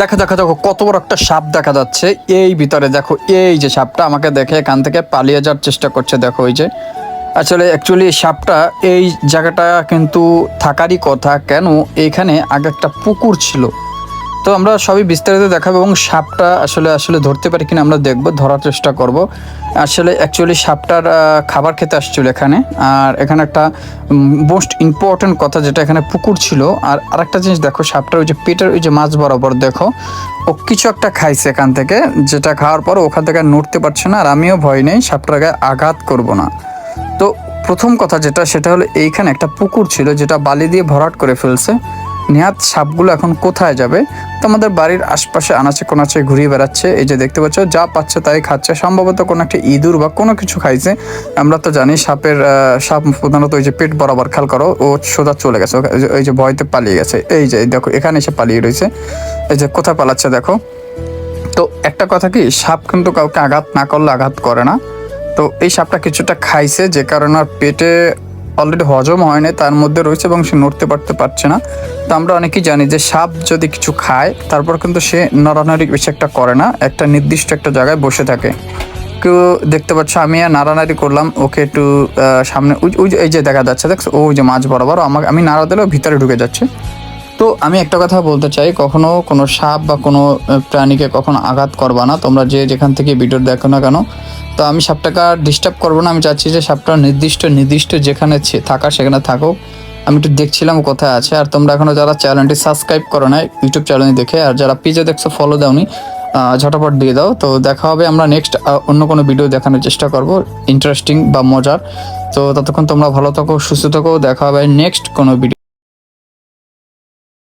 দেখো দেখো দেখো, কত বড় একটা সাপ দেখা যাচ্ছে। এই ভিতরে দেখো, এই যে সাপটা আমাকে দেখে এখান থেকে পালিয়ে যাওয়ার চেষ্টা করছে, দেখো ওই যে। আসলে অ্যাকচুয়ালি সাপটা এই জায়গাটা কিন্তু থাকারই কথা, কেন? এইখানে আগে একটা পুকুর ছিল। তো আমরা সবই বিস্তারিত দেখাবো এবং সাপটা আসলে আসলে ধরতে পারি কিনা আমরা দেখব, ধরার চেষ্টা করব। আসলে অ্যাকচুয়ালি সাপটার খাবার খেতে আসছিল এখানে। আর এখানে একটা মোস্ট ইম্পর্টেন্ট কথা যেটা এখানে পুকুর ছিল। আর আরেকটা জিনিস দেখো সাপটার ওই যে পেটের ওই যে মাছ বরাবর দেখো, ও কিছু একটা খাইছে এখান থেকে, যেটা খাওয়ার পর ওখান থেকে নড়তে পারছে না। আর আমিও ভয় নেই, সাপটার গায়ে আঘাত করব না। তো প্রথম কথা যেটা, সেটা হলো এইখানে একটা পুকুর ছিল, যেটা বালি দিয়ে ভরাট করে ফেলছে। নেহাত সাপগুলো এখন কোথায় যাবে? তো আমাদের বাড়ির আশপাশে আনাচে কোনাচে ঘুরিয়ে বেড়াচ্ছে। এই যে দেখতে পাচ্ছ, যা পাচ্ছে তাই খাচ্ছে। সম্ভবত কোনো একটা ইঁদুর বা কোনো কিছু খাইছে। আমরা তো জানি সাপের সাপ প্রধানত ওই যে পেট বরাবর খেয়াল করো, ও সোজা চলে গেছে। ওই যে ভয়তে পালিয়ে গেছে। এই যে দেখো, এখানে এসে পালিয়ে রয়েছে। এই যে, কোথায় পালাচ্ছে দেখো। তো একটা কথা কি, সাপ কিন্তু কাউকে আঘাত না করলে আঘাত করে না। তো এই সাপটা কিছুটা খাইছে, যে কারণে আর পেটে অলরেডি হজম হয় না তার মধ্যে রয়েছে এবং সে নড়তে পারতে পারছে না। তো আমরা অনেকেই জানি যে সাপ যদি কিছু খায়, তারপর কিন্তু সে নড়ানড়ি বেশি একটা করে না, একটা নির্দিষ্ট একটা জায়গায় বসে থাকে। কেউ দেখতে পাচ্ছ, আমি আর নাড়ানাড়ি করলাম, ওকে একটু সামনে, ওই ওই এই যে দেখা যাচ্ছে, দেখছ? ওই যে মাছ বরাবর, আমাকে, আমি নাড়া দিলেও ভিতরে ঢুকে যাচ্ছে। তো আমি একটা কথা বলতে চাই, কখনো কোনো সাপ বা কোনো প্রাণীকে কখনো আঘাত করবা না। তোমরা যে যেখান থেকে ভিডিও দেখো না কেন, তো আমি সাপটাকে আর ডিস্টার্ব করব না। আমি চাচ্ছি যে সাপটা নির্দিষ্ট নির্দিষ্ট যেখানে থাকা সেখানে থাকুক। আমি একটু দেখছিলাম কোথায় আছে। আর তোমরা এখনও যারা চ্যানেলটি সাবস্ক্রাইব করো না ইউটিউব চ্যানেল দেখে, আর যারা পিজে দেখছ ফলো দাওনি ঝটাপট দিয়ে দাও। তো দেখা হবে, আমরা নেক্সট অন্য কোনো ভিডিও দেখানোর চেষ্টা করব। ইন্টারেস্টিং বা মজার। তো ততক্ষণ তোমরা ভালো থাকো, সুস্থ থাকো। দেখা হবে নেক্সট কোনো ভিডিও